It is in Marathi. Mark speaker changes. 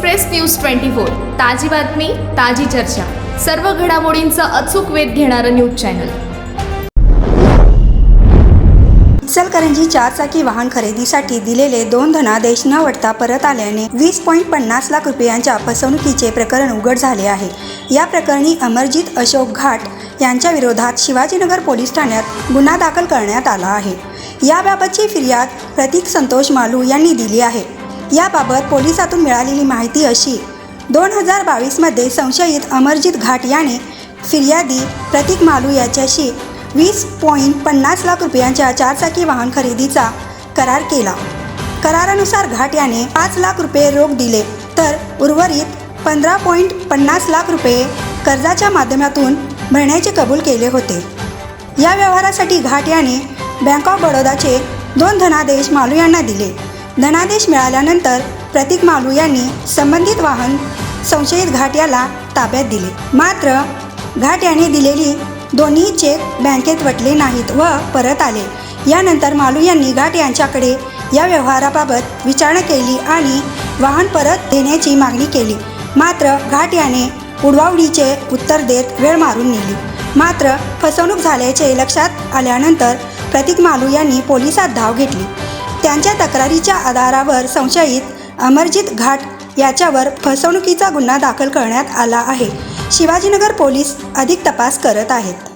Speaker 1: एक्सप्रेस न्यूज ट्वेंटी फोर ताजी बातमी ताजी चर्चा. सर्व घडामोडींचा अचूक वेध घेणारं न्यूज चॅनल.
Speaker 2: इचलकरंजी चारचाकी वाहन खरेदीसाठी दिलेले दोन धनादेश न वटता परत आल्याने वीस पॉईंट पन्नास लाख रुपयांच्या फसवणुकीचे प्रकरण उघड झाले आहे. या प्रकरणी अमरजित अशोक घाट यांच्या विरोधात शिवाजीनगर पोलीस ठाण्यात गुन्हा दाखल करण्यात आला आहे. याबाबतची फिर्याद प्रतीक संतोष मालू यांनी दिली आहे. याबाबत पोलिसातून मिळालेली माहिती अशी. दोन हजार बावीसमध्ये संशयित अमरजित घाट याने फिर्यादी प्रतीक मालू याच्याशी वीस पॉईंट पन्नास लाख रुपयांच्या चारचाकी वाहन खरेदीचा करार केला. करारानुसार घाट याने पाच लाख रुपये रोख दिले तर उर्वरित पंधरा पॉईंट पन्नास लाख रुपये कर्जाच्या माध्यमातून भरण्याचे कबूल केले होते. या व्यवहारासाठी घाट याने बँक ऑफ बडोदाचे दोन धनादेश मालू यांना दिले. धनादेश मिळाल्यानंतर प्रतीक मालू यांनी संबंधित वाहन संशयित घाट याला ताब्यात दिले. मात्र घाट याने दिलेली दोन्ही चेक बँकेत वटले नाहीत व परत आले. यानंतर मालू यांनी घाट यांच्याकडे या व्यवहाराबाबत विचारणा केली आणि वाहन परत देण्याची मागणी केली. मात्र घाट याने उडवाउडीचे उत्तर देत वेळ मारून नेली. मात्र फसवणूक झाल्याचे लक्षात आल्यानंतर प्रतीक मालू यांनी पोलिसात धाव घेतली. त्यांच्या तक्रारीच्या आधारावर संशयित अमरजित घाट याच्यावर फसवणुकीचा गुन्हा दाखल करण्यात आला आहे. शिवाजीनगर पोलीस अधिक तपास करत आहेत.